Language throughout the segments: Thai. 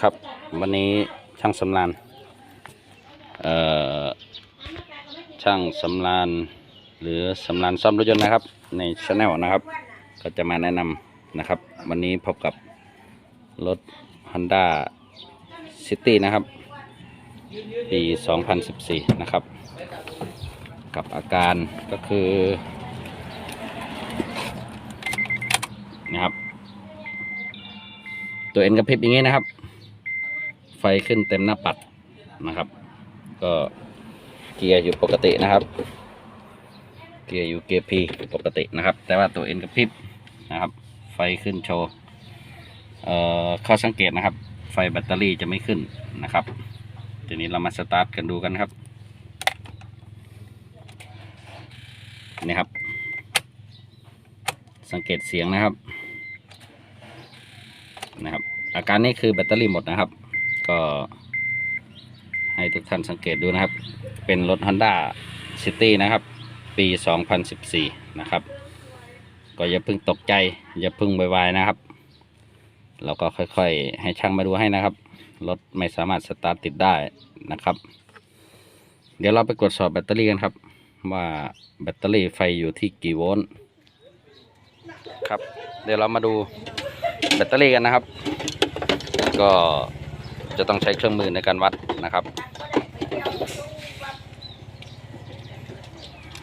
ครับ วันนี้ช่างสำรานเอ่อช่างสำรานหรือสำรานซ่อมรถยนต์นะครับ ในช anel นะครับ ก็จะมาแนะนำนะครับ วันนี้พบกับรถ Honda City นะครับ ปี 2014 นะครับ กับอาการก็คือ นะครับ ตัวเอ็นกระพริบอย่างนี้นะครับ ไฟขึ้นเต็มหน้าปัดนะครับ ก็เกียร์อยู่ปกตินะครับ เกียร์อยู่เกียร์ P ปกตินะครับ แต่ว่าตัวเอ็นกระพริบนะครับ ไฟขึ้นโชว์เอ่อข้อสังเกตนะครับ ไฟแบตเตอรี่จะไม่ขึ้นนะครับทีนี้เรามาสตาร์ทกันดูกันครับนี่ครับ สังเกตเสียงนะครับ อาการนี้คือแบตเตอรี่หมดนะครับ ก็ให้ทุกท่านสังเกตดูนะครับ เป็นรถ Honda City นะครับ ปี 2014 นะครับ ก็อย่าเพิ่งตกใจ อย่าเพิ่งไวๆนะครับ เราก็ค่อยๆ ให้ช่างมาดูให้นะครับ รถไม่สามารถสตาร์ทติดได้นะครับ เดี๋ยวเราไปตรวจสอบแบตเตอรี่กันครับ ว่าแบตเตอรี่ไฟอยู่ที่กี่โวลต์ ครับ เดี๋ยวเรามาดูแบตเตอรี่กันนะครับ ก็จะต้องใช้เครื่องมือในการวัดนะครับ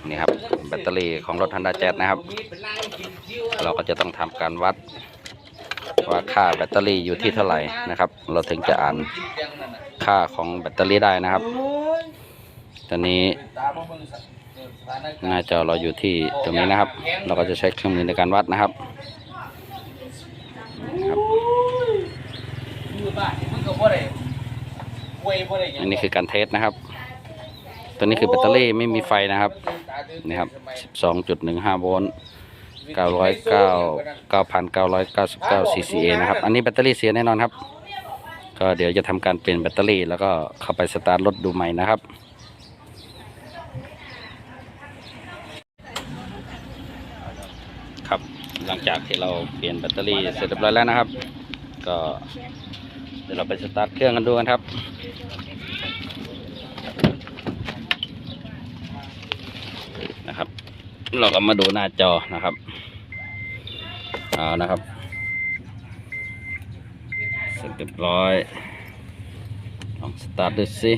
นี่ครับแบตเตอรี่ของรถ Honda Jazz นะครับ เราก็จะต้องทำการวัดว่าค่าแบตเตอรี่อยู่ที่เท่าไหร่นะครับ เราถึงจะอ่านค่าของแบตเตอรี่ได้นะครับ ตอนนี้หน้าจอเราอยู่ที่ตรงนี้นะครับ เราก็จะใช้เครื่องมือในการวัดนะครับครับ อันนี้คือการเทสนะครับ ตัวนี้คือแบตเตอรี่ไม่มีไฟนะครับนี่ครับ 12.15 โวลต์ 909 9,999 cca นะครับ อันนี้แบตเตอรี่เสียแน่นอนครับ ก็เดี๋ยวจะทำการเปลี่ยนแบตเตอรี่ แล้วก็เข้าไปสตาร์ทรถดูใหม่นะครับครับหลังจากที่เราเปลี่ยนแบตเตอรี่เสร็จเรียบร้อยแล้วนะครับ ก็เดี๋ยวเราไปสตาร์ทเครื่องกันดูกันครับ นะครับ เราก็มาดูหน้าจอนะครับเอานะครับ เสร็จเรียบร้อย ลองสตาร์ทดูสิ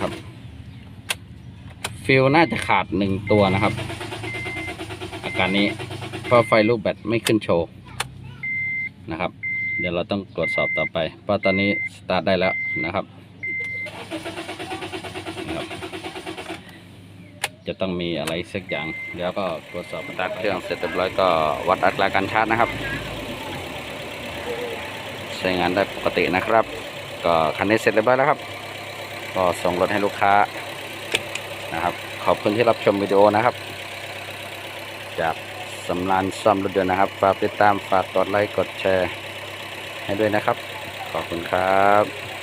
ครับ ฟิลน่าจะขาดหนึ่งตัวนะครับ อาการนี้เพราะไฟรูปแบตไม่ขึ้นโชว์นะครับ เดี๋ยวเราต้องตรวจสอบต่อไปเพราะตอนนี้สตาร์ทได้แล้วนะครับ จะต้องมีอะไรสักอย่างเดี๋ยวก็ตรวจสอบตาร์ทเครื่องเสร็จเรียบร้อยก็วัดอัตราการชาร์จนะครับ ใช้งานได้ปกตินะครับ ก็คันนี้เสร็จเรียบร้อยแล้วครับ ก็ส่งรถให้ลูกค้านะครับ ขอบคุณที่รับชมวิดีโอนะครับ จากสำรานซ่อมรถยนต์นะครับฝากติดตามฝากกดไลค์กดแชร์ให้ด้วยนะครับ ขอบคุณครับ